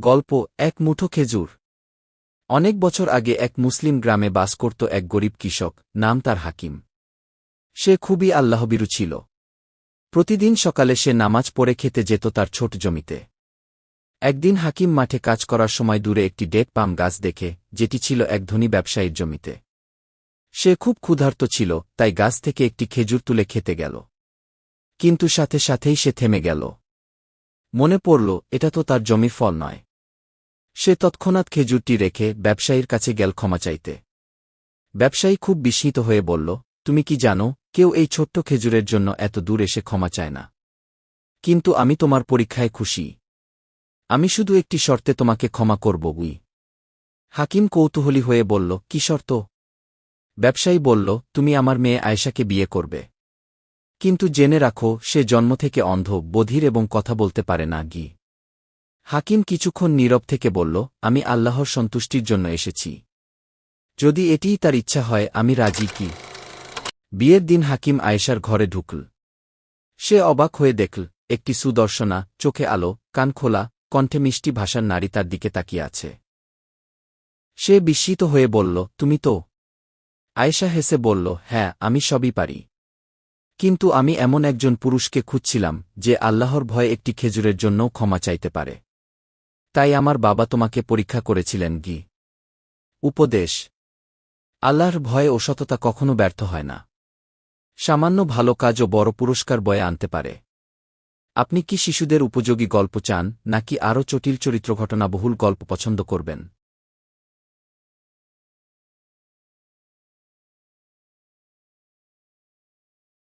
গল্প, এক মুঠো খেজুর। অনেক বছর আগে এক মুসলিম গ্রামে বাস করত এক গরিব কৃষক, নাম তার হাকিম। সে খুবই আল্লাহবিরু ছিল। প্রতিদিন সকালে সে নামাজ পড়ে খেতে যেত তার ছোট জমিতে। একদিন হাকিম মাঠে কাজ করার সময় দূরে একটি ডেক পাম গাছ দেখে, যেটি ছিল এক ধনী ব্যবসায়ীর জমিতে। সে খুব ক্ষুধার্ত ছিল, তাই গাছ থেকে একটি খেজুর তুলে খেতে গেল। কিন্তু সাথে সাথেই সে থেমে গেল। মনে পড়ল, এটা তো তার জমির ফল নয়। সে তৎক্ষণাৎ খেজুরটি রেখে ব্যবসায়ীর কাছে গেল ক্ষমা চাইতে। ব্যবসায়ী খুব বিস্মিত হয়ে বলল, তুমি কি জানো, কেউ এই ছোট্ট খেজুরের জন্য এত দূর এসে ক্ষমা চায় না। কিন্তু আমি তোমার পরীক্ষায় খুশি। আমি শুধু একটি শর্তে তোমাকে ক্ষমা করব, উই। হাকিম কৌতূহলী হয়ে বলল, কি শর্ত? ব্যবসায়ী বলল, তুমি আমার মেয়ে আয়েশাকে বিয়ে করবে। কিন্তু জেনে রাখো, সে জন্ম থেকে অন্ধ, বধির এবং কথা বলতে পারে না, গি। হাকিম কিছুক্ষণ নীরব থেকে বলল, আমি আল্লাহর সন্তুষ্টির জন্য এসেছি। যদি এটিই তার ইচ্ছা হয়, আমি রাজি কি? বিয়ের দিন হাকিম আয়েশার ঘরে ঢুকল। সে অবাক হয়ে দেখল, একটি সুদর্শনা, চোখে আলো, কান খোলা, কণ্ঠে মিষ্টি ভাষার নারী তার দিকে তাকিয়ে আছে। সে বিস্মিত হয়ে বলল, তুমি তো? আয়েশা হেসে বলল হ্যাঁ আমি সবই পারি। কিন্তু আমি এমন একজন পুরুষকে খুঁজছিলাম, যে আল্লাহর ভয়ে একটি খেজুরের জন্যও ক্ষমা চাইতে পারে। তাই আমার বাবা তোমাকে পরীক্ষা করেছিলেন, গি। উপদেশ। আল্লাহর ভয়ে ও সততা কখনো ব্যর্থ হয় না। সামান্য ভালো কাজ ও বড় পুরস্কার বয়ে আনতে পারে। আপনি কি শিশুদের উপযোগী গল্প চান, নাকি আরও চটিল চরিত্র ঘটনাবহুল গল্প পছন্দ করবেন?